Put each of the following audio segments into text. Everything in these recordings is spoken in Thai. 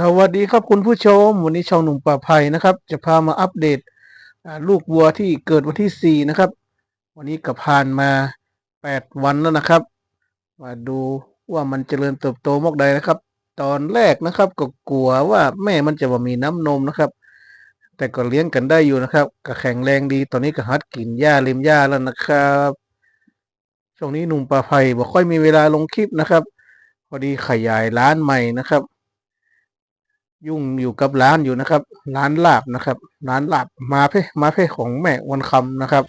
สวัสดีครับคุณผู้ชม วันนี้ช่องหนุ่มป่าภัยนะครับ จะพามาอัปเดตลูกวัวที่เกิดวันที่สี่นะครับ วันนี้ก็ผ่านมาแปดวันแล้วนะครับ มาดูว่ามันเจริญเติบโตมากใดนะครับ ตอนแรกนะครับก็กลัวว่าแม่มันจะมามีน้ำนมนะครับ แต่ก็เลี้ยงกันได้อยู่นะครับก็แข็งแรงดีตอนนี้ก็ฮัดกินหญ้าริมหญ้าแล้วนะครับช่วงนี้หนุ่มป่าภัยบ่ค่อยมีเวลาลงคลิปนะครับ พอดีขยายร้านใหม่นะครับ ยุ่งอยู่กับร้านอยู่นะครับ ร้านลาบนะครับ ร้านลาบมาเพ่มาเพ่ของแม่วันคำนะครับ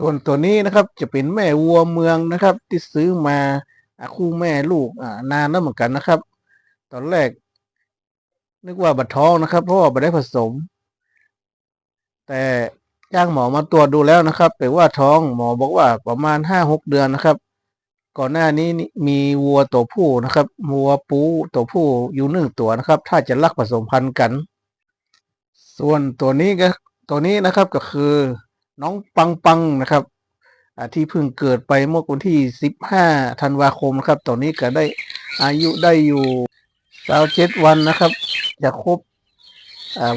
ส่วนตัวนี้นะครับจะเป็นแม่วัวเมืองนะครับ ที่ซื้อมาคู่แม่ลูกอ่านานแล้วเหมือนกันนะครับ ตอนแรก นึกว่าบัดท้องนะครับ เพราะว่าไม่ได้ผสม แต่จ้างหมอมาตรวจดูแล้วนะครับแปลว่าท้องหมอบอกว่าประมาณห้าหกเดือนนะครับ ก่อนหน้านี้มีวัวตัวผู้นะครับวัวปูตัวผู้อยู่หนึ่งตัวนะครับ ถ้าจะรักผสมพันธุ์กัน ส่วนตัวนี้ก็ตัวนี้นะครับก็คือน้องปังปังนะครับที่เพิ่งเกิดไปเมื่อวันที่สิบห้าธันวาคมนะครับตัวนี้ก็ได้อายุได้อยู่สาวเจ็ดวันนะครับ จะครบ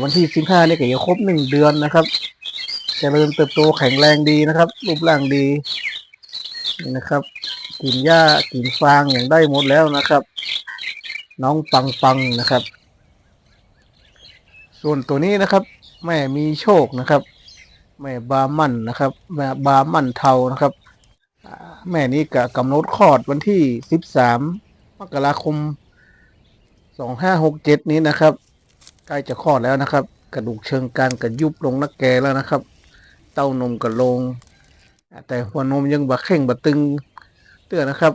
วันที่สิบห้านี่ก็จะครบหนึ่งเดือนนะครับเจริญเติบโตแข็งแรงดีนะครับ รูปร่างดีนี่นะครับกินหญ้ากินฟางอย่างได้หมดแล้วนะครับ น้องปังปังนะครับ ส่วนตัวนี้นะครับ แม่มีโชคนะครับ แม่บามันนะครับแม่บามันเทานะครับแม่นี้ก็กำหนดคลอดวันที่สิบสามมกราคม สองห้าหกเจ็ดนี้นะครับใกล้จะคลอดแล้วนะครับ กระดูกเชิงกรานกระยุบลงนักแกแล้วนะครับ เต้านมกระลง แต่หัวนมยังบะเข่งบะตึงเตือนนะครับ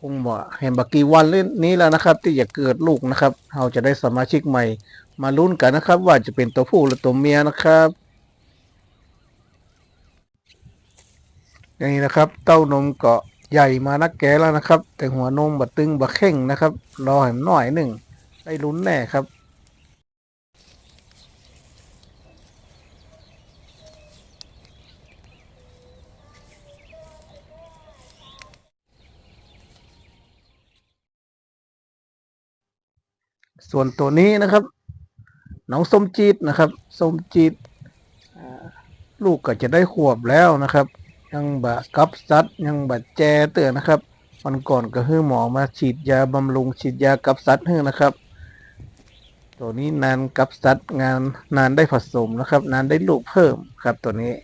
คงบอกเห็นบักกี่วันเล่นนี้แล้วนะครับ ที่จะเกิดลูกนะครับ เราจะได้สมาชิกใหม่ มาลุ้นกันนะครับ ว่าจะเป็นตัวผู้หรือตัวเมียนะครับอย่างนี้นะครับ เต้านมเกาะ ใหญ่มานักแกแล้วนะครับ แต่หัวนมบะตึงบะเข่งนะครับรอให้มันหน่อยหนึ่งได้ลุ้นแน่ครับส่วนตัวนี้นะครับน้องส้มจีดนะครับส้มจีดลูกก็จะได้ขวบแล้วนะครับ ยังบะกับซัดยังบะแจเตือนนะครับวันก่อนก็ให้หมอมาฉีดยาบำรุงฉีดยากับซัดให้นะครับ ตัวนี้นานกับซัดงานนานได้ผสมนะครับ นานได้ลูกเพิ่มครับตัวนี้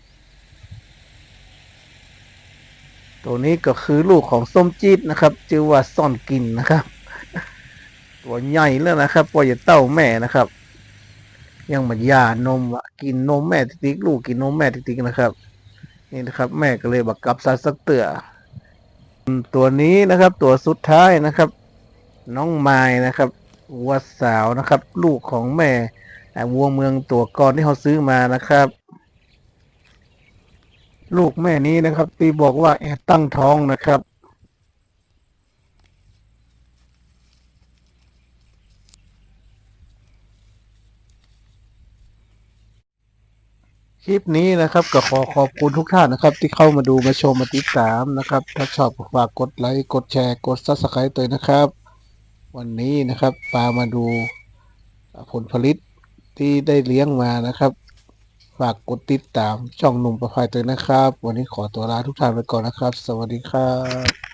ตัวนี้ก็คือลูกของส้มจีดนะครับชื่อว่าซ่อนกินนะครับ ตัวใหญ่แล้วนะครับปล่อยเต้าแม่นะครับ ยังมันยานมกินนมแม่ติ๊กลูกกินนมแม่ติ๊กนะครับ นี่นะครับ แม่ก็เลยบักกับซัดสักเตือตัวนี้นะครับ ตัวสุดท้ายนะครับ น้องไม้นะครับวัวสาวนะครับ ลูกของแม่วัวเมืองตัวก่อนที่เขาซื้อมานะครับ ลูกแม่นี้นะครับตีบอกว่าแอบตั้งท้องนะครับ คลิปนี้นะครับก็ขอขอบคุณทุกท่านนะครับ ที่เข้ามาดูมาชมมาติดตามนะครับ ถ้าชอบฝากกดไลค์กดแชร์กดซับสไครต์ตัวนะครับ วันนี้นะครับปามาดูผลผลิตที่ได้เลี้ยงมานะครับ ฝากกดติดตามช่องหนุ่มประภัยตัวนะครับ วันนี้ขอตัวลาทุกท่านไปก่อนนะครับ สวัสดีครับ